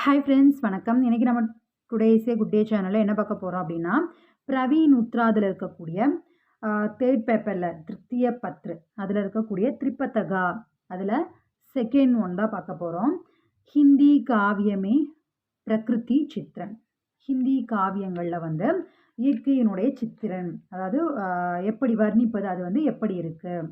Hi friends வணக்கம். இன்றைக்கி நம்ம டுடேஸே குட் டே சேனலில் என்ன பார்க்க போகிறோம் அப்படின்னா பிரவீன் உத்ராதில் இருக்கக்கூடிய தேர்ட் பேப்பரில் திருத்திய பத்ரு. அதில் இருக்கக்கூடிய திரிப்பத்தகா அதில் செகண்ட் ஒன் தான் பார்க்க போகிறோம் ஹிந்தி காவியமே பிரகிருதி சித்திரன். ஹிந்தி காவியங்களில் வந்து இயற்கையினுடைய சித்திரன். அதாவது எப்படி வர்ணிப்பது அது வந்து எப்படி இருக்குது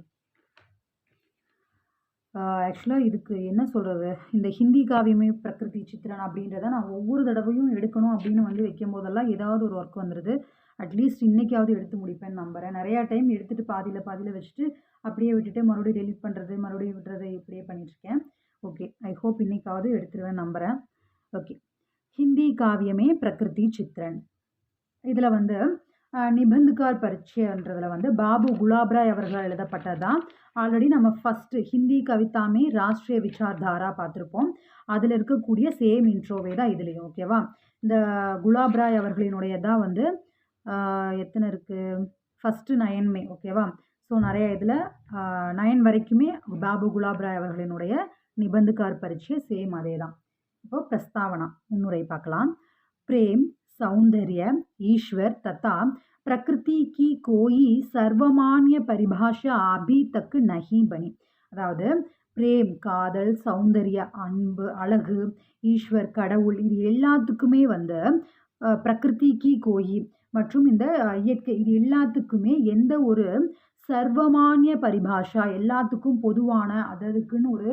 ஆக்சுவலாக இதுக்கு என்ன சொல்கிறது இந்த ஹிந்தி காவியமே பிரகிருதி சித்திரன் அப்படின்றத நான் ஒவ்வொரு தடவையும் எடுக்கணும் அப்படின்னு வந்து வைக்கும் போதெல்லாம் ஏதாவது ஒரு ஒர்க் வந்துடுது அட்லீஸ்ட் இன்றைக்காவது எடுத்து முடிப்பேன் நம்புகிறேன் நிறையா டைம் எடுத்துகிட்டு பாதியில் பாதியில் வச்சுட்டு அப்படியே விட்டுட்டு மறுபடியும் டெலிட் பண்ணுறது மறுபடியும் விடுறது இப்படியே பண்ணிகிட்ருக்கேன் ஓகே ஐ ஹோப் இன்னைக்காவது எடுத்துருவேன் நம்புகிறேன் ஓகே ஹிந்தி காவியமே பிரகிருதி சித்திரன். இதில் வந்து நிபந்துகார் பரீட்சைன்றதில் வந்து பாபு குலாப்ராய் அவர்களால் எழுதப்பட்டது தான் ஆல்ரெடி நம்ம ஃபஸ்ட்டு ஹிந்தி கவிதாமே ராஷ்ட்ரிய விசார்தாரா பார்த்துருப்போம். அதில் இருக்கக்கூடிய சேம் இன்ட்ரோவே தான் இதுலேயும் ஓகேவா இந்த குலாப்ராய் அவர்களினுடைய தான் வந்து எத்தனை இருக்குது ஃபஸ்ட்டு நயன்மே ஓகேவா ஸோ நிறைய இதில் நயன் வரைக்குமே பாபு குலாப்ராய் அவர்களினுடைய நிபந்துகார் பரீட்சை சேம் அதே தான் இப்போ பிரஸ்தாவனா முன்னுரை பார்க்கலாம். பிரேம் சௌந்தர்ய ஈஸ்வர் தத்தா. பிரகிருதி கி கோயி சர்வமானிய பரிபாஷா அபி தக்கு நகி பனி அதாவது பிரேம் காதல் சௌந்தர்ய அன்பு அழகு ஈஸ்வர் கடவுள் இது எல்லாத்துக்குமே வந்து பிரகிருதி கி கோயி. மற்றும் இந்த இயற்கை இது எல்லாத்துக்குமே எந்த ஒரு சர்வமானிய பரிபாஷா எல்லாத்துக்கும் பொதுவான அதற்குன்னு ஒரு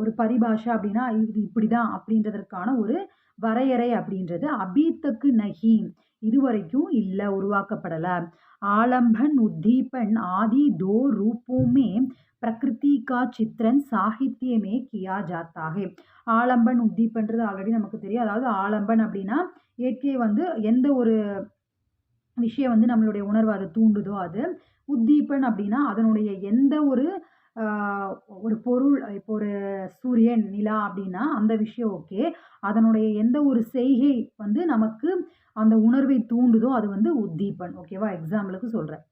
ஒரு பரிபாஷா அப்படின்னா இது இப்படி தான் அப்படின்றதற்கான ஒரு வரையறை அப்படின்றது. அபீத்தக்கு நகி. இதுவரைக்கும் இல்லை உருவாக்கப்படலை. ஆலம்பன் உத்தீபன் ஆதி தோ ரூபோமே பிரகிருதி கா சித்திரன் சாகித்யமே கியா ஜாத்தாகே. ஆலம்பன் உத்தீபன்றது ஆல்ரெடி நமக்கு தெரியும். அதாவது ஆலம்பன் அப்படின்னா இயற்கை வந்து எந்த ஒரு விஷயம் வந்து நம்மளுடைய உணர்வு அதை தூண்டுதோ அது. உத்தீபன் அப்படின்னா அதனுடைய எந்த ஒரு ஒரு பொருள் இப்போ ஒரு சூரியன் நிலா அப்படின்னா அந்த விஷயம் ஓகே அதனுடைய எந்த ஒரு செய்கை வந்து நமக்கு அந்த உணர்வை தூண்டுதோ அது வந்து உத்தீபன். ஓகேவா எக்ஸாம்பிளுக்கு சொல்கிறேன்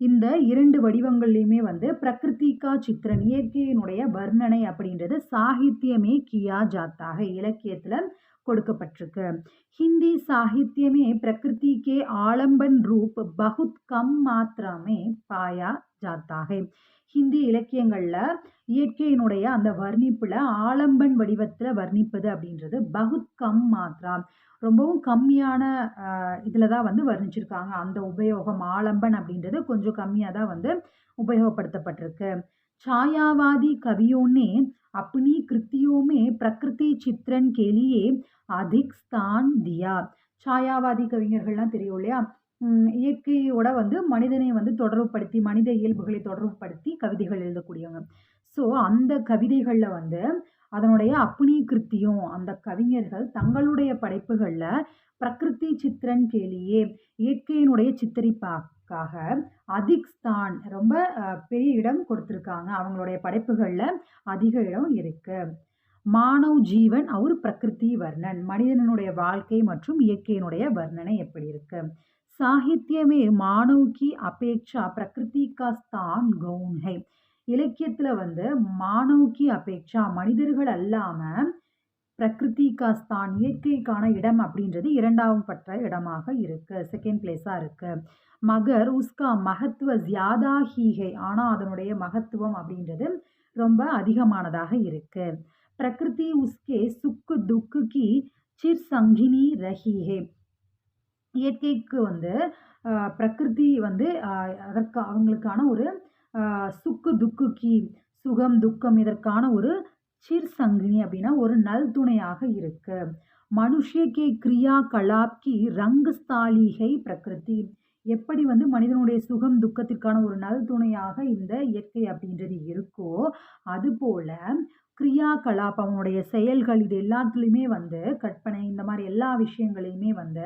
இந்த இரண்டு வடிவங்கள்லையுமே வந்து பிரகிருத்திகா சித்திரன் இயற்கையினுடைய வர்ணனை அப்படின்றது சாகித்யமே கியா ஜாத்தாக இலக்கியத்தில் கொடுக்கப்பட்டிருக்கு. ஹிந்தி சாகித்யமே பிரகிருதி கே ஆலம்பன் ரூப் பகுத் கம் மாத்திரமே பாயா ஜாத்தாக. ஹிந்தி இலக்கியங்களில் இயற்கையினுடைய அந்த வர்ணிப்பில் ஆலம்பன் வடிவத்தில் வர்ணிப்பது அப்படின்றது பகுத் கம் மாத்ராம் ரொம்பவும் கம்மியான இதில் தான் வந்து வர்ணிச்சிருக்காங்க. அந்த உபயோகம் ஆலம்பன் அப்படின்றது கொஞ்சம் கம்மியாக தான் வந்து உபயோகப்படுத்தப்பட்டிருக்கு. சாயாவாதி கவியோன்னே ಅಪನಿ ಕೃತಿಯೋಮೆ ಪ್ರಕೃತಿ சித்திரன் ಕೇಲಿಯೇ அதிக்ஸ்தான் தியா சாயாவாதி கவிஞர்கள்லாம் தெரியும் இல்லையா? இயற்கையோட வந்து மனிதனை வந்து தொடர்புபடுத்தி மனித இயல்புகளை தொடர்புபடுத்தி கவிதைகள் எழுதக்கூடியவங்க. ஸோ அந்த கவிதைகளில் வந்து அதனுடைய அப்புனி கிருத்தியும் அந்த கவிஞர்கள் தங்களுடைய படைப்புகளில் பிரகிருதி சித்திரன் கேலியே இயற்கையினுடைய சித்தரிப்பாக்காக அதிக் ஸ்தான் ரொம்ப பெரிய இடம் கொடுத்துருக்காங்க. அவங்களுடைய படைப்புகளில் அதிக இடம் இருக்கு. மானவ் ஜீவன் அவர் பிரகிருதி வர்ணன். மனிதனுடைய வாழ்க்கை மற்றும் இயற்கையினுடைய வர்ணனை எப்படி இருக்கு? சாகித்யமே மானவ் கி அபேக்ஷா பிரகிருதி கா ஸ்தான் இலக்கியத்தில் வந்து மாணவுக்கு அபேட்சா அபேக்ஷா மனிதர்கள் அல்லாமல் பிரகிருதி ஸ்தான் இயற்கைக்கான இடம் அப்படின்றது இரண்டாவது பட்ட இடமாக இருக்கு செகண்ட் பிளேஸாக இருக்கு. மகர் உஸ்கா மகத்துவ ஜியாதா ஹீகை ஆனால் அதனுடைய மகத்துவம் அப்படின்றது ரொம்ப அதிகமானதாக இருக்கு. பிரகிருதி உஸ்கே சுக்கு துக்கு கி சிர் சங்கினி ரஹீஹே. இயற்கைக்கு வந்து பிரகிருதி வந்து அதற்கு அவங்களுக்கான ஒரு சுக்கு துக்கு கி சுகம் துக்கம் இதற்கான ஒரு சிர் சங்கினி அப்படின்னா ஒரு நல் துணையாக இருக்கு. மனுஷே கே கிரியா கலாப்கி ரங்கு ஸ்தாலிகை பிரகிருதி. எப்படி வந்து மனிதனுடைய சுகம் துக்கத்திற்கான ஒரு நல் துணையாக இந்த இயற்கை அப்படின்றது இருக்கோ அதுபோல கிரியா கலாப் அவனுடைய செயல்கள் இது எல்லாத்துலேயுமே வந்து கற்பனை இந்த மாதிரி எல்லா விஷயங்களையுமே வந்து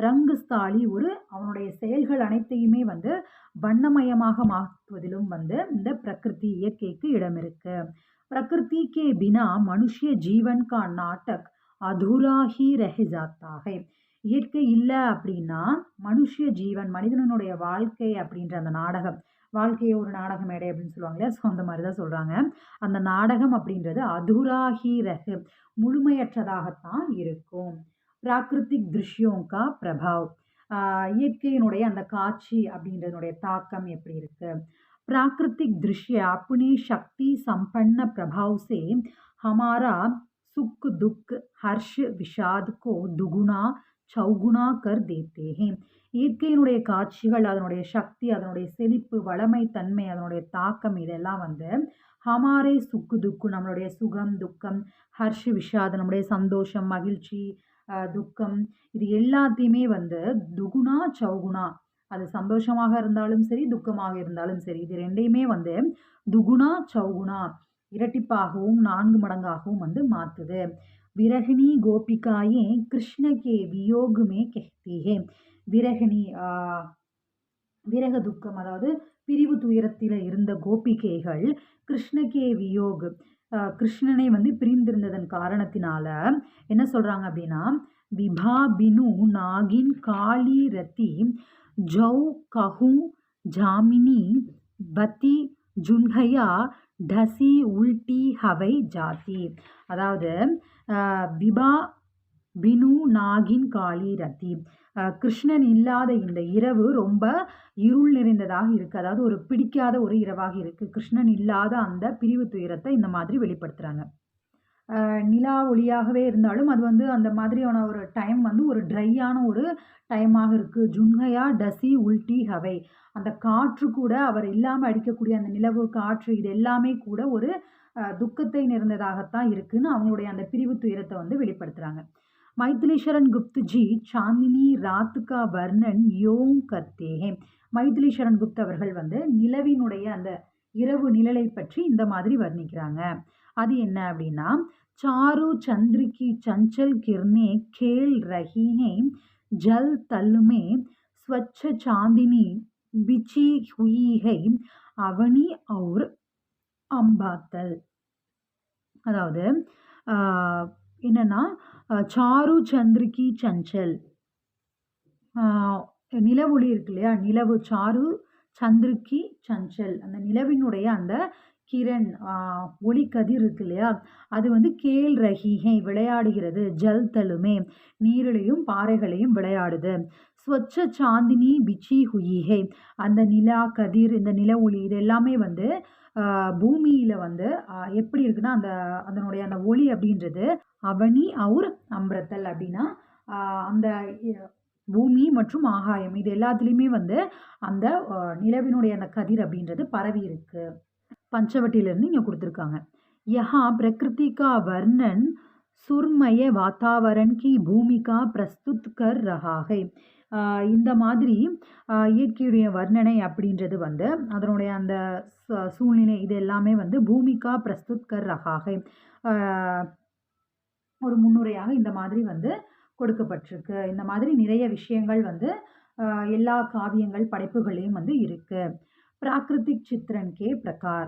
ரங்குஸ்தாலி ஒரு அவனுடைய செயல்கள் அனைத்தையுமே வந்து வண்ணமயமாக மாற்றுவதிலும் வந்து இந்த பிரகிருதி இயற்கைக்கு இடம் இருக்கு प्रकृति के बिना मनुष्य जीवन का नाटक अधूरा ही रह जाता है இயற்கை இல்லை அப்படின்னா மனுஷ ஜீவன் மனிதனுடைய வாழ்க்கை அப்படின்ற அந்த நாடகம் வாழ்க்கையே ஒரு நாடக மேடை அப்படின்னு சொல்லுவாங்க இல்லையா ஸோ அந்த மாதிரி தான் சொல்கிறாங்க அந்த நாடகம் அப்படின்றது அதுராகி ரகு முழுமையற்றதாகத்தான் இருக்கும் பிராகிருத்திக் திருஷ்யோம் கா பிரபாவ் ஆஹ் இயற்கையினுடைய அந்த காட்சி அப்படின்றதனுடைய தாக்கம் எப்படி இருக்கு प्राकृतिक दृश्य अपनी शक्ति संपन्न प्रभाव से हमारा सुख दुख हर्ष विषाद को दुगुना சௌகுணா கர் தேத்தே இயற்கையினுடைய காட்சிகள் அதனுடைய சக்தி அதனுடைய செழிப்பு வளமை தன்மை அதனுடைய தாக்கம் இதெல்லாம் வந்து ஹமாரே சுக்கு துக்கு நம்மளுடைய சுகம் துக்கம் ஹர்ஷ விஷாத் நம்முடைய சந்தோஷம் மகிழ்ச்சி அஹ், துக்கம் இது எல்லாத்தையுமே வந்து துகுணா சௌகுணா. அது சந்தோஷமாக இருந்தாலும் சரி துக்கமாக இருந்தாலும் சரி இது ரெண்டையுமே வந்து துகுணா சௌகுணா இரட்டிப்பாகவும் நான்கு மடங்காகவும் வந்து மாற்றுது விரகிணி கோபிகாயே கிருஷ்ணகே வியோகுமே கெஹ்தியே விரகிணி விரக துக்கம் அதாவது பிரிவு துயரத்தில் இருந்த கோபிகைகள் கிருஷ்ணகே வியோக். கிருஷ்ணனை வந்து பிரிந்திருந்ததன் காரணத்தினால என்ன சொல்றாங்க அப்படின்னா விபாபினு நாகின் காளி ரத்தி ஜௌ கஹு ஜாமினி பத்தி ஜுன்ஹயா டசி உல்டி ஹவை ஜாதி அதாவது விபா பினு நாகின் காளி ரத்தி. கிருஷ்ணன் இல்லாத இந்த இரவு ரொம்ப இருள் நிறைந்ததாக இருக்குது அதாவது ஒரு பிடிக்காத ஒரு இரவாக இருக்குது கிருஷ்ணன் இல்லாத அந்த பிரிவு துயரத்தை இந்த மாதிரி வெளிப்படுத்துகிறாங்க நிலா ஒளியாகவே இருந்தாலும் அது வந்து அந்த மாதிரியான ஒரு டைம் வந்து ஒரு ட்ரையான ஒரு டைமாக இருக்குது ஜுன்ஹயா டசி உல்டி ஹவை. அந்த காற்று கூட அவர் இல்லாமல் அடிக்கக்கூடிய அந்த நிலவு காற்று இது எல்லாமே கூட ஒரு துக்கத்தை நிறைந்ததாகத்தான் இருக்குன்னு அவங்களுடைய அந்த பிரிவு துயரத்தை வந்து வெளிப்படுத்துகிறாங்க மைத்திலீஸ்வரன் குப்துஜி சாந்தினி ராத்துகா வர்ணன் யோம் கர்த்தே மைத்திலீஸ்வரன் குப்த் அவர்கள் வந்து நிலவினுடைய அந்த இரவு நிழலை பற்றி இந்த மாதிரி வர்ணிக்கிறாங்க அது என்ன அப்படின்னா चारू चंद्र की चंचल किरणें खेल रही हैं जल तल में स्वच्छ चांदनी बिछी हुई है அவனி और அம்பாத்தல் அதாவது ஆஹ், என்னன்னா ஆஹ், சாரு சந்திரிகி சஞ்சல். நிலவொளி இருக்கு இல்லையா? நிலவு சாரு சந்திரிகி சஞ்சல். அந்த நிலவினுடைய அந்த கிரண் ஒளிக்கதிர் இருக்கு இல்லையா? அது வந்து கேல் ரஹிஹை விளையாடுகிறது. ஜல் தலுமே நீரிலையும் பாறைகளையும் விளையாடுது. ஸ்வச்ச சாந்தினி பிச்சி ஹுயிகை அந்த நிலா கதிர் இந்த நில ஒளி இது எல்லாமே வந்து பூமியில் வந்து எப்படி இருக்குன்னா அந்த அதனுடைய அந்த ஒளி அப்படின்றது அவனி அவுர் அம்ரத்தல் அப்படின்னா அந்த பூமி மற்றும் ஆகாயம் இது எல்லாத்துலேயுமே வந்து அந்த நிலவினுடைய அந்த கதிர் அப்படின்றது பரவி இருக்கு. பஞ்சவட்டியிலேருந்து இங்கே கொடுத்துருக்காங்க. யஹா பிரகிருதிகா வர்ணன் சுர்மய வாத்தாவரன் கி பூமிகா பிரஸ்துத் கர் ரஹாகை. இந்த மாதிரி இயற்கையுடைய வர்ணனை அப்படின்றது வந்து அதனுடைய அந்த சூழ்நிலை இது எல்லாமே வந்து பூமிகா பிரஸ்துத் கர் ரஹாகை. ஒரு முன்னுரையாக இந்த மாதிரி வந்து கொடுக்கப்பட்டிருக்கு இந்த மாதிரி நிறைய விஷயங்கள் வந்து ஆஹ் எல்லா காவியங்கள் படைப்புகளையும் வந்து இருக்கு प्राकृतिक चित्रण के प्रकार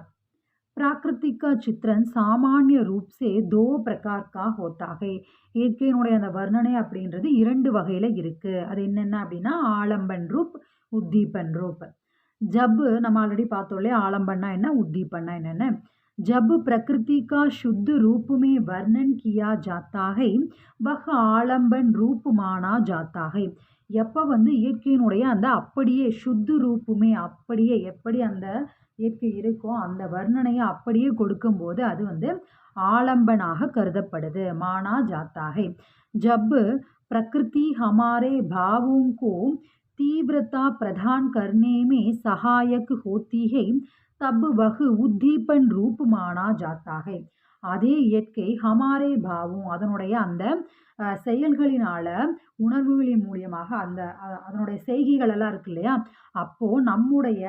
प्राकृतिक का चित्रण सामान्य रूप से दो प्रकार का होता है இயற்கையினுடைய அந்த வர்ணனை அப்படின்றது இரண்டு வகையில் இருக்குது அது என்னென்ன அப்படின்னா ஆலம்பன் ரூப் உத்தீபன் ரூப் ஜப் நம்ம ஆல்ரெடி பார்த்தோம் இல்லையா ஆலம்பன்னா என்ன உத்தீபன்னா என்னென்ன जब प्रकृति का शुद्ध रूप में वर्णन किया जाता है वह आलम्बन रूप माना जाता है எப்போ வந்து இயற்கையினுடைய அந்த அப்படியே சுத்து ரூப்புமே அப்படியே எப்படி அந்த இயற்கை இருக்கோ அந்த வர்ணனையை அப்படியே கொடுக்கும்போது அது வந்து ஆலம்பனாக கருதப்படுது மானா जाता है जब प्रकृति हमारे भावों को तीव्रता प्रदान करने में सहायक होती है तब वह उद्दीपन रूप माना जाता है அதே இயற்கை ஹமாரே பாவும் அதனுடைய அந்த அஹ், செயல்களினால உணர்வுகளின் மூலியமாக அந்த அ- அதனுடைய செய்கைகள் எல்லாம் இருக்கு இல்லையா அப்போ நம்முடைய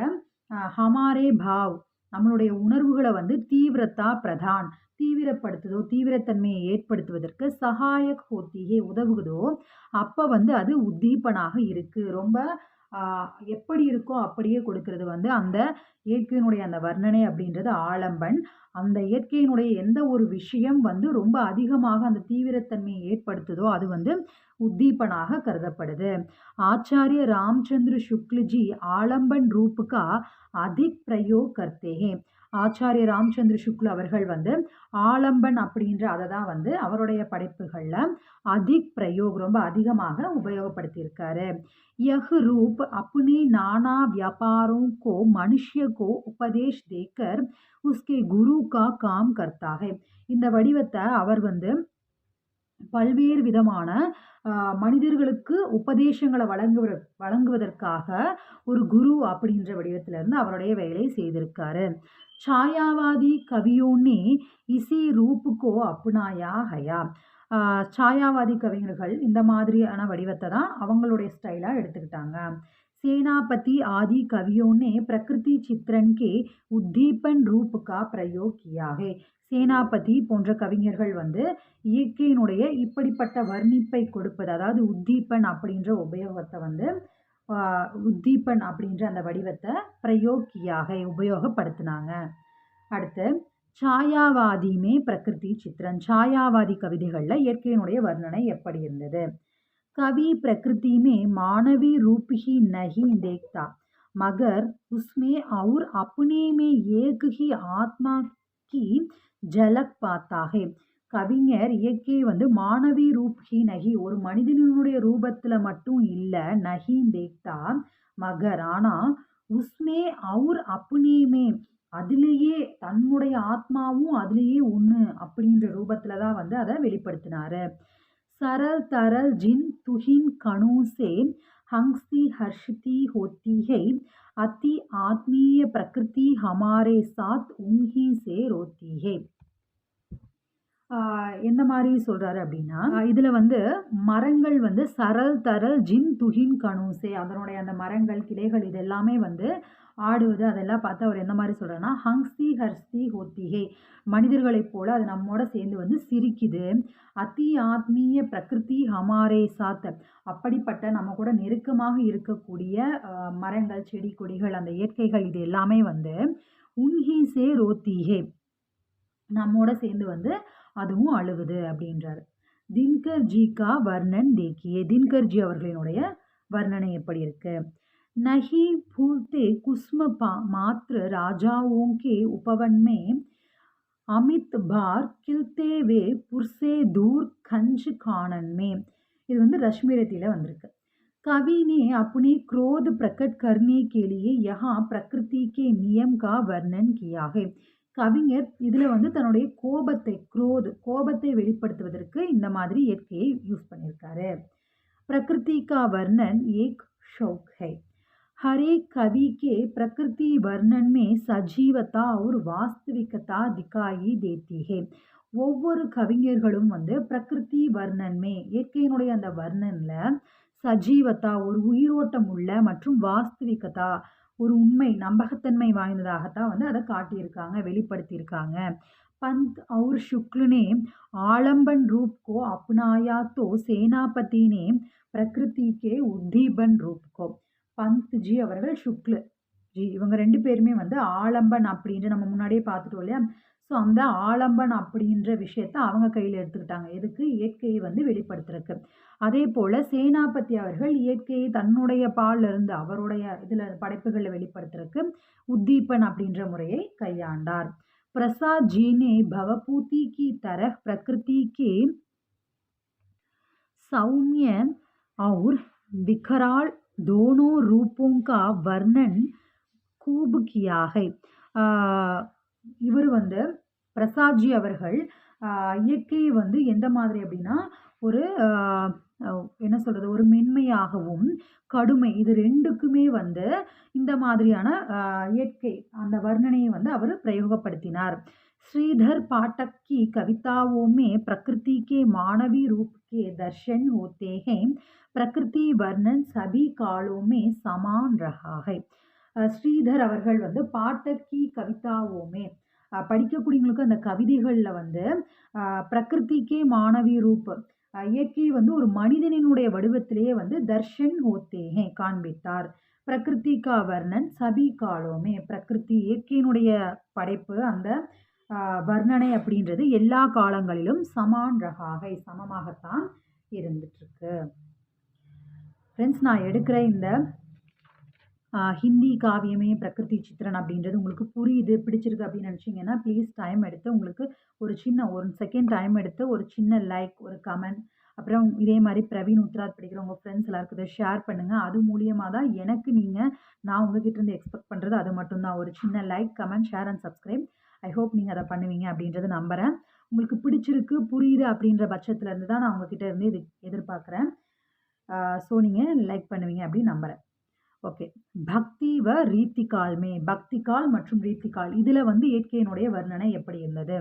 அஹ், ஹமாரே பாவ் நம்மளுடைய உணர்வுகளை வந்து தீவிரத்தா பிரதான் தீவிரப்படுத்துதோ தீவிரத்தன்மையை ஏற்படுத்துவதற்கு சகாயக் ஹோத்தியே உதவுகுதோ அப்போ வந்து அது உத்தீபனாக இருக்கு ரொம்ப எப்படி இருக்கோ அப்படியே கொடுக்கறது வந்து அந்த இயற்கையினுடைய அந்த வர்ணனை அப்படின்றது ஆலம்பன். அந்த இயற்கையினுடைய எந்த ஒரு விஷயம் வந்து ரொம்ப அதிகமாக அந்த தீவிரத்தன்மையை ஏற்படுத்துதோ அது வந்து உத்தீபனாக கருதப்படுது. ஆச்சாரிய ராமச்சந்திர சுக்லஜி ஆலம்பன் ரூப்புக்கா அதிக் பிரயோக் கர்த்தேகே ஆச்சாரிய ராம்சந்திர சுக்லு அவர்கள் வந்து ஆலம்பன் அப்படின்ற அதை தான் வந்து அவருடைய படைப்புகளில் அதிக் பிரயோக் ரொம்ப அதிகமாக உபயோகப்படுத்தியிருக்காரு. யஹ் ரூப் அப்னி நானா வியாபாரம் கோ மனுஷிய கோ உபதேஷ் தேக்கர் உஸ்கே குரு கா காம் கர்த்தாக. இந்த வடிவத்தை அவர் வந்து பல்வேறு விதமான மனிதர்களுக்கு உபதேசங்களை வழங்குவ வழங்குவதற்காக ஒரு குரு அப்படின்ற வடிவத்திலிருந்து அவருடைய வேலையை செய்திருக்காரு. சாயாவாதி கவியோன்னே இசி ரூப்புக்கோ அப்புனாயா ஹயா. சாயாவாதி கவிஞர்கள் இந்த மாதிரியான வடிவத்தை தான் அவங்களுடைய ஸ்டைலாக எடுத்துக்கிட்டாங்க. சேனாபதி ஆதி கவியோன்னே प्रकृति சித்திரன் கே उद्दीपन रूप का प्रयोग किया है சேனாபதி போன்ற கவிஞர்கள் வந்து இயற்கையினுடைய இப்படிப்பட்ட வர்ணிப்பை கொடுப்பது அதாவது உத்தீப்பன் அப்படின்ற உபயோகத்தை வந்து உத்தீபன் அப்படின்ற அந்த வடிவத்தை பிரயோக்கியாக உபயோகப்படுத்தினாங்க. அடுத்து சாயாவாதியுமே பிரகிருதி சித்திரன் சாயாவாதி கவிதைகளில் இயற்கையினுடைய வர்ணனை எப்படி இருந்தது கவி பிரகிருதி में मानवी रूप ही नहीं देखता मगर उसमें और अपने में एक ही आत्मा की झलक पाता है கவிஞர் இயற்கையை வந்து மாணவி ரூப் ஹி நகி ஒரு மனிதனுடைய ரூபத்தில் மட்டும் இல்லை நகின் தேக்தா மகர் ஆனால் உஸ்மே அவுர் அப்புனேமே அதுலேயே தன்னுடைய ஆத்மாவும் அதுலேயே ஒன்று அப்படின்ற ரூபத்தில் தான் வந்து அதை வெளிப்படுத்தினாரு सरल तरल जिन तुहिन कणों से हंसी हर्षती होती है अति आत्मीय प्रकृति हमारे साथ उन्हीं से रोती है எந்த மாதிரி சொல்கிறாரு அப்படின்னா இதில் வந்து மரங்கள் வந்து சரல் தரல் ஜின் துஹின் கனூசே அதனுடைய அந்த மரங்கள் கிளைகள் இது எல்லாமே வந்து ஆடுவது அதெல்லாம் பார்த்து அவர் எந்த மாதிரி சொல்கிறாருன்னா ஹங்ஸ்தி ஹர்ஸ்தி ஹோத்திகே மனிதர்களைப் போல் அது நம்மோட சேர்ந்து வந்து சிரிக்குது. அதி ஆத்மீய பிரகிருதி ஹமாரே சாத். அப்படிப்பட்ட நம்ம கூட நெருக்கமாக இருக்கக்கூடிய மரங்கள் செடி கொடிகள் அந்த இயற்கைகள் இது எல்லாமே வந்து உன்ஹீசே ரோத்திஹே. நம்மோட சேர்ந்து வந்து அதுவும் அழுகுது அப்படின்றார். தின்கர் ஜி கா வர்ணன் தேக்கியே. தின்கர் ஜி அவர்களினுடைய வர்ணனை எப்படி இருக்குது नहीं भूलते कुस्म मात्र राजाओं के उपवन में अमित बार खिलते वे पुरसे दूर खंज कानन में இது வந்து ரஷ்மிரத்தியில் வந்திருக்கு कवि ने अपने क्रोध प्रकट करने के लिए यहाँ प्रकृति के नियम का वर्णन किया है கவிஞர் இதில் வந்து தன்னுடைய கோபத்தை குரோத் கோபத்தை வெளிப்படுத்துவதற்கு இந்த மாதிரி இயற்கையை யூஸ் பண்ணியிருக்காரு प्रकृति का वर्णन एक शौक है हर एक कवि के प्रकृति वर्णन में सजीवता और वास्तविकता दिखाई देती है ஒவ்வொரு கவிஞர்களும் வந்து பிரகிருதி வர்ணன்மே இயற்கையினுடைய அந்த வர்ணனில் சஜீவத்தா ஒரு உயிரோட்டம் உள்ள மற்றும் வாஸ்தவிகதா ஒரு உண்மை நம்பகத்தன்மை வாய்ந்ததாகத்தான் வந்து அதை காட்டியிருக்காங்க வெளிப்படுத்தியிருக்காங்க पंत और शुक्ल ने आलम्बन रूप को अपनाया तो सेनापति ने प्रकृति के उद्दीपन रूप को பந்த்ஜி அவர்கள் சுக்லு. ஜி இவங்க ரெண்டு பேருமே வந்து ஆலம்பன் அப்படின்ற நம்ம முன்னாடியே பார்த்துட்டோம் இல்லையா? ஸோ அந்த ஆலம்பன் அப்படின்ற விஷயத்த அவங்க கையில் எடுத்துக்கிட்டாங்க. எதுக்கு? இயற்கையை வந்து வெளிப்படுத்துறதுக்கு. அதே போல் சேனாபதி அவர்கள் இயற்கையை தன்னுடைய பாலில் இருந்து அவருடைய இதில் படைப்புகளில் வெளிப்படுத்துறதுக்கு உத்தீபன் அப்படின்ற முறையை கையாண்டார். பிரசாத் ஜீனே பவபூதிக்கு தர பிரகிருதிக்கு கே சௌமியன் அவுர் விகரால் दोनों रूपों का वर्णन खूब किया है இவர் வந்து பிரசாத்ஜி அவர்கள் இயற்கையை வந்து எந்த மாதிரி அப்படின்னா ஒரு என்ன சொல்கிறது ஒரு மென்மையாகவும் கடுமை இது ரெண்டுக்குமே வந்து இந்த மாதிரியான இயற்கை அந்த வர்ணனையை வந்து அவர் பிரயோகப்படுத்தினார் श्रीधर पाठक की कविताओं में प्रकृति के मानवी रूप के दर्शन होते हैं प्रकृति वर्णन सभी कालों में समान रहा है ஸ்ரீதர் அவர்கள் வந்து பாட்டக்கி கவிதாவோமே படிக்கக்கூடியவங்களுக்கு அந்த கவிதைகளில் வந்து பிரகிருதிக்கே மாணவி ரூப் அ இயற்கை வந்து ஒரு மனிதனினுடைய வடிவத்திலேயே வந்து தர்ஷன் ஹோத்தே ஹே காண்பித்தார். பிரகிருதி கா வர்ணன் சபி காலோமே பிரகிருதி இயற்கையினுடைய படைப்பு அந்த அ வர்ணனை அப்படின்றது எல்லா காலங்களிலும் சமான் ரகாகை சமமாகத்தான் இருந்துட்டுருக்கு. ஃப்ரெண்ட்ஸ் நான் எடுக்கிற இந்த ஹிந்தி காவியமே பிரகிருதி சித்திரன் அப்படின்றது உங்களுக்கு புரியுது, பிடிச்சிருக்கு அப்படின்னு நினச்சிங்கன்னா, ப்ளீஸ் டைம் எடுத்து உங்களுக்கு ஒரு சின்ன ஒன் செகண்ட் டைம் எடுத்து ஒரு சின்ன லைக், ஒரு கமெண்ட், அப்புறம் இதே மாதிரி பிரவீன் உத்ராத் படிக்கிற உங்கள் ஃப்ரெண்ட்ஸ் எல்லாருக்கும் ஷேர் பண்ணுங்கள் அது மூலியமாக தான் எனக்கு நீங்கள் நான் உங்ககிட்ட இருந்து எக்ஸ்பெக்ட் பண்ணுறது அது மட்டும்தான் ஒரு சின்ன like, comment, share and subscribe. I hope நீங்கள் அதை பண்ணுவீங்க அப்படின்றத நம்புகிறேன் உங்களுக்கு பிடிச்சிருக்கு புரியுது அப்படின்ற பட்சத்துலேருந்து தான் நான் உங்ககிட்ட இருந்து இது எதிர்பார்க்குறேன். ஸோ நீங்கள் லைக் பண்ணுவீங்க அப்படின்னு நம்புகிறேன் ஓகே பக்தி வ ரீத்திகால்மே பக்திகால் மற்றும் ரீத்திகால் இதில் வந்து இயற்கையினுடைய வர்ணனை எப்படி இருந்தது?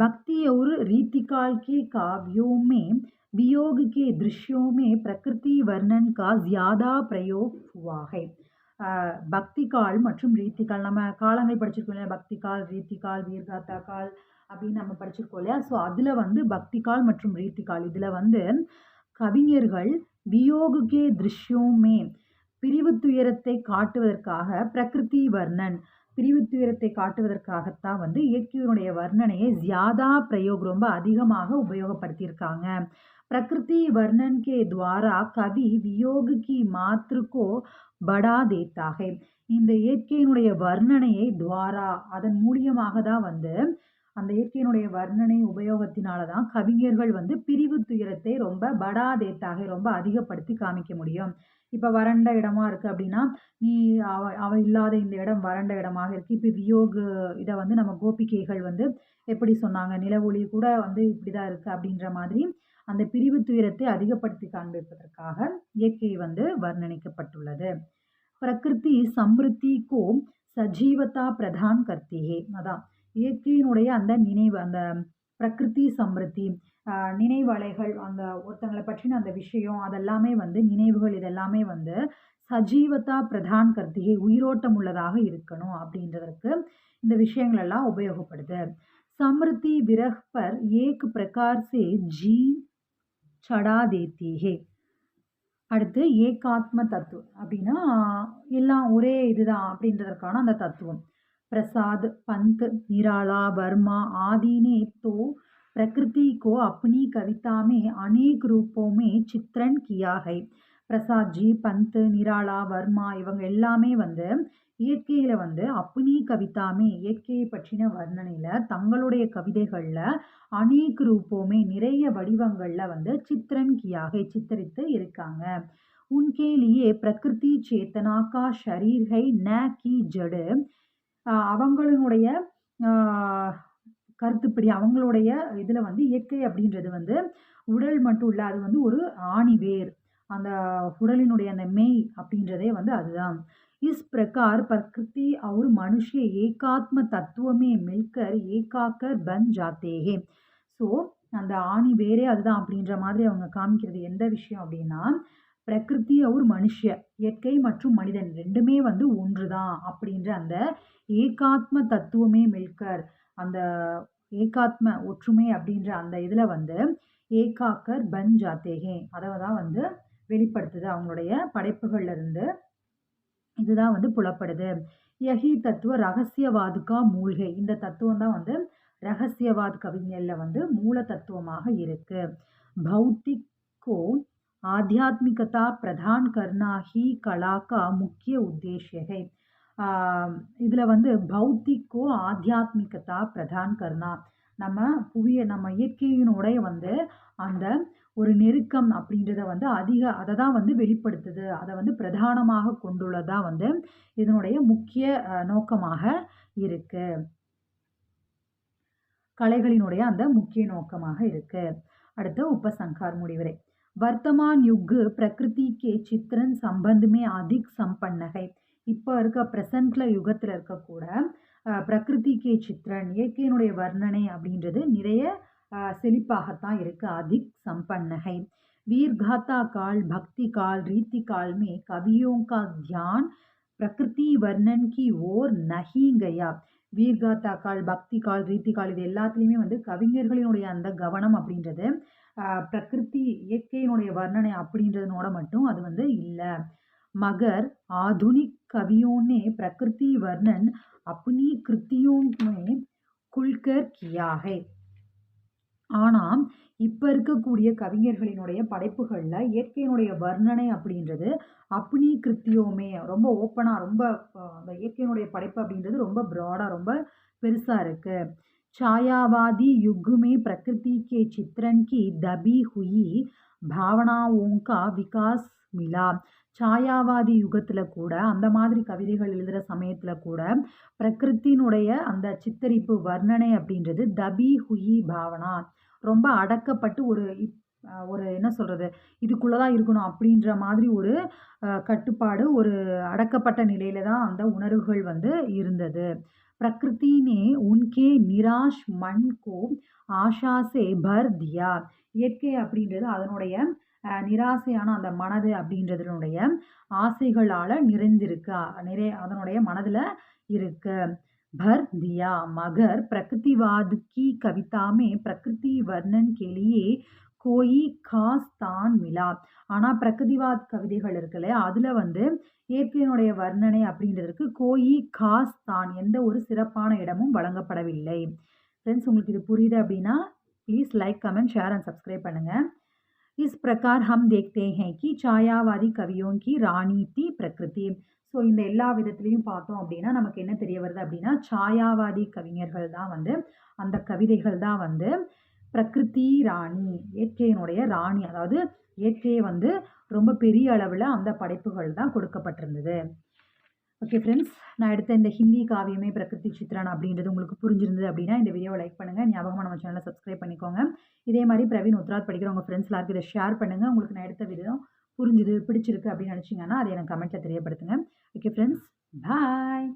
பக்தியொரு ரீத்திகால் கே காவியோமே வியோகு கே திருஷ்யோமே பிரகிருதி வர்ணன் கா ஜியாதா பிரயோக் ஹுவாகை பக்திகால் மற்றும் ரீத்திகால். நம்ம காலங்கள் படிச்சிருக்கோம் இல்லையா? பக்திகால் ரீத்திகால் ரீத்தி கால் வீர்காத்தா கால் அப்படின்னு நம்ம படிச்சிருக்கோம் இல்லையா? ஸோ அதில் வந்து பக்திகால் மற்றும் ரீத்திகால். இதில் வந்து கவிஞர்கள் வியோகுகே திருஷ்யோமே பிரிவு துயரத்தை காட்டுவதற்காக பிரகிருதி வர்ணன். பிரிவு துயரத்தை காட்டுவதற்காகத்தான் வந்து இயற்கையினுடைய வர்ணனையை ஜியாதா பிரயோக் ரொம்ப அதிகமாக உபயோகப்படுத்தியிருக்காங்க. பிரகிருதி வர்ணன் கே துவாரா கவி வியோகுகி மாத்ருக்கோ படா தேத்தாகை இந்த இயற்கையினுடைய வர்ணனையை துவாரா அதன் மூலியமாக தான் வந்து அந்த இயற்கையினுடைய வர்ணனை உபயோகத்தினால தான் கவிஞர்கள் வந்து பிரிவு துயரத்தை ரொம்ப படா தேத்தாக ரொம்ப அதிகப்படுத்தி காமிக்க முடியும். இப்போ வறண்ட இடமா இருக்குது அப்படின்னா நீ அவ அவ இல்லாத இந்த இடம் வறண்ட இடமாக இருக்குது இப்போ வியோகு இதை வந்து நம்ம கோபிக்கைகள் வந்து எப்படி சொன்னாங்க நிலவொளி கூட வந்து இப்படி தான் இருக்குது அப்படின்ற மாதிரி அந்த பிரிவு துயரத்தை அதிகப்படுத்தி காண்பிப்பதற்காக இயற்கை வந்து வர்ணனைக்கப்பட்டுள்ளது பிரகிருதி சம்ருத்திக்கோ சஜீவதா பிரதான் கர்த்திகே. அதான் இயற்கையினுடைய அந்த நினைவு அந்த பிரகிருதி சம்ருத்தி நினைவலைகள் அந்த ஒருத்தங்களை பற்றின அந்த விஷயம் அதெல்லாமே வந்து நினைவுகள் இதெல்லாமே வந்து சஜீவதா பிரதான் கர்த்திகை உயிரோட்டம் உள்ளதாக இருக்கணும் அப்படின்றதற்கு இந்த விஷயங்களெல்லாம் உபயோகப்படுது. சம்ருத்தி விரஹ் ஏக் பிரகார் சே ஜீன் சடா அடுத்து ஏகாத்ம தத்துவம். அப்படின்னா எல்லாம் ஒரே இதுதான் அப்படின்றதற்கான அந்த தத்துவம். பிரசாத் பந்த் நிராலா பர்மா ஆதினே தோ பிரகிருதி கோ அப்னி கவிதாமே அனேக் ரூபோ மே சித்ரன் கியா ஹை பிரசாத்ஜி பந்த் நிராலா வர்மா இவங்க எல்லாமே வந்து இயற்கையில் வந்து அப்னி கவிதாமே இயற்கையை பற்றின வர்ணனையில் தங்களுடைய கவிதைகளில் அநேக் ரூபோமே நிறைய வடிவங்களில் வந்து சித்திரன் கியாகை சித்தரித்து இருக்காங்க. உன்கே லியே பிரகிருதி சேத்தனாக்கா ஷரீர்கை ந கி ஜடு. அவங்களுடைய கருத்துப்படி அவங்களுடைய இதில் வந்து இயற்கை அப்படின்றது வந்து உடல் மட்டும் இல்லை அது வந்து ஒரு ஆணிவேர். அந்த உடலினுடைய அந்த மெய் அப்படின்றதே வந்து அதுதான். इस प्रकार प्रकृति और मनुष्य एकात्म तत्व में मिलकर एकाकर बन जाते हैं. ஸோ அந்த ஆணி வேரே அதுதான் அப்படின்ற மாதிரி அவங்க காமிக்கிறது எந்த விஷயம் அப்படின்னா, பிரகிருதி और மனுஷ்ய இயற்கை மற்றும் மனிதன் 2மே வந்து ஒன்றுதான் அப்படின்ற அந்த ஏகாத்ம தத்துவமே மில்கர் அந்த ஏகாத்ம ஒற்றுமை அப்படின்ற அந்த இதுல வந்து ஏகாக்கர் பன் ஜாத்தே ஹே அத தான் வந்து வெளிப்படுத்துது அவங்களுடைய படைப்புகள்லேருந்து. இதுதான் வந்து புலப்படுது. யஹி தத்துவ ரகசியவாதுக்கா மூழ்கை. இந்த தத்துவம் தான் வந்து ரகசியவாத் கவிஞரில் வந்து மூல தத்துவமாக இருக்கு. பௌத்திக்கோ ஆத்தியாத்மிகதா பிரதான் கர்ணாஹி கலாக்கா முக்கிய உத்தேசியகை இதில் வந்து பௌத்திக்கோ ஆத்தியாத்மிகதா பிரதான் கர்ணா. நம்ம புவிய நம்ம இயற்கையினோடைய வந்து அந்த ஒரு நெருக்கம் அப்படின்றத வந்து அதிக அதை தான் வந்து வெளிப்படுத்துது. அதை வந்து பிரதானமாக கொண்டுள்ளதாக வந்து இதனுடைய முக்கிய நோக்கமாக இருக்குது கலைகளினுடைய அந்த முக்கிய நோக்கமாக இருக்குது அடுத்த உபசங்கார் முடிவுரை. வர்த்தமான் யுக் பிரகிருதிக்கே சித்திரன் சம்பந்தமே அதிக் சம்பன்னகை. இப்போ இருக்க ப்ரெசண்டில் யுகத்தில் இருக்கக்கூட பிரகிருதிக்கே சித்திரன் இயற்கையினுடைய வர்ணனை அப்படின்றது நிறைய செழிப்பாகத்தான் இருக்கு. अधिक संपन्न है. वीरगाथा काल, भक्ति काल, रीति काल में कवियों का ध्यान प्रकृति वर्णन की ओर नहीं गया. வீர்காத்தாக்கள் பக்திகால் ரீத்திகால் இது எல்லாத்துலேயுமே வந்து கவிஞர்களினுடைய அந்த கவனம் அப்படின்றது ஆஹ் பிரகிருதி இயற்கையினுடைய வர்ணனை அப்படின்றதுனோட மட்டும் அது வந்து இல்லை मगर आधुनिक कवियों ने प्रकृति वर्णन अपनी कृतियों में खुलकर किया है ஆனால் இப்போ இருக்கக்கூடிய கவிஞர்களினுடைய படைப்புகளில் இயற்கையினுடைய வர்ணனை அப்படின்றது அப்னி கிருத்தியோமே ரொம்ப ஓப்பனாக ரொம்ப அந்த இயற்கையினுடைய படைப்பு அப்படின்றது ரொம்ப ப்ராடாக ரொம்ப பெருசாக இருக்குது சாயாவாதி யுகுமே ప్రకృతి కే చిత్రం కి దబీ హుయి భావనాఓం కా விகாஸ் மிலா சாயாவாதி யுகத்தில் கூட அந்த மாதிரி கவிதைகள் எழுதுகிற சமயத்தில் கூட பிரகிருத்தினுடைய அந்த சித்தரிப்பு வர்ணனை அப்படின்றது தபி ஹுயி பாவனா ரொம்ப அடக்கப்பட்டு ஒரு ஒரு என்ன சொல்கிறது இதுக்குள்ளே தான் இருக்கணும் அப்படின்ற மாதிரி ஒரு கட்டுப்பாடு ஒரு அடக்கப்பட்ட நிலையில் தான் அந்த உணர்வுகள் வந்து இருந்தது. பிரகிருத்தினே உன்கே நிராஷ் மண்கோ ஆஷாசே பர்தியா இயற்கை அப்படின்றது அதனுடைய நிராசையான அந்த மனது அப்படின்றதனுடைய ஆசைகளால் நிறைந்திருக்கு நிறை அதனுடைய மனதில் இருக்குது भर दिया मगर प्रकृतिवाद की कविता में प्रकृति वर्णन के लिए कोई खास स्थान मिला ஆனால் பிரகிருதிவாத் கவிதைகள் இருக்கு இல்லையா அதில் வந்து இயற்கையினுடைய வர்ணனை அப்படின்றதுக்கு கோயி காஸ் தான் எந்த ஒரு சிறப்பான இடமும் வழங்கப்படவில்லை ஃப்ரெண்ட்ஸ் உங்களுக்கு இது புரியுது அப்படின்னா please like comment share and subscribe பண்ணுங்கள் इस प्रकार हम देखते हैं कि छायावादी कवियों की रानी थी प्रकृति ஸோ இந்த எல்லா விதத்துலேயும் பார்த்தோம் அப்படின்னா நமக்கு என்ன தெரிய வருது அப்படின்னா சாயாவாதி கவிஞர்கள் தான் வந்து அந்த கவிதைகள் தான் வந்து பிரகிருதி ராணி இயற்கையினுடைய ராணி அதாவது இயற்கையை வந்து ரொம்ப பெரிய அளவில் அந்த படைப்புகள் தான் கொடுக்கப்பட்டிருந்தது. ஓகே ஃப்ரெண்ட்ஸ் நான் எடுத்த இந்த ஹிந்தி காவியமே பிரகிருதி சித்ரன் அப்படின்றது உங்களுக்கு புரிஞ்சிருந்தது அப்படின்னா இந்த வீடியோவை லைக் பண்ணுங்கள் ஞாபகமாக நம்ம சேனலை சப்ஸ்கிரைப் பண்ணிக்கோங்க. இதே மாதிரி பிரவீன் உத்ராத் படிக்கிற உங்கள் ஃப்ரெண்ட்ஸ் எல்லாருக்கும் இதை ஷேர் பண்ணுங்கள் உங்களுக்கு நான் எடுத்த வீடியோ புரிஞ்சுது பிடிச்சிருக்கு அப்படின்னு நினச்சிங்கன்னா அதை எனக்கு கமெண்ட்டில் தெரியப்படுத்துங்க. Okay friends bye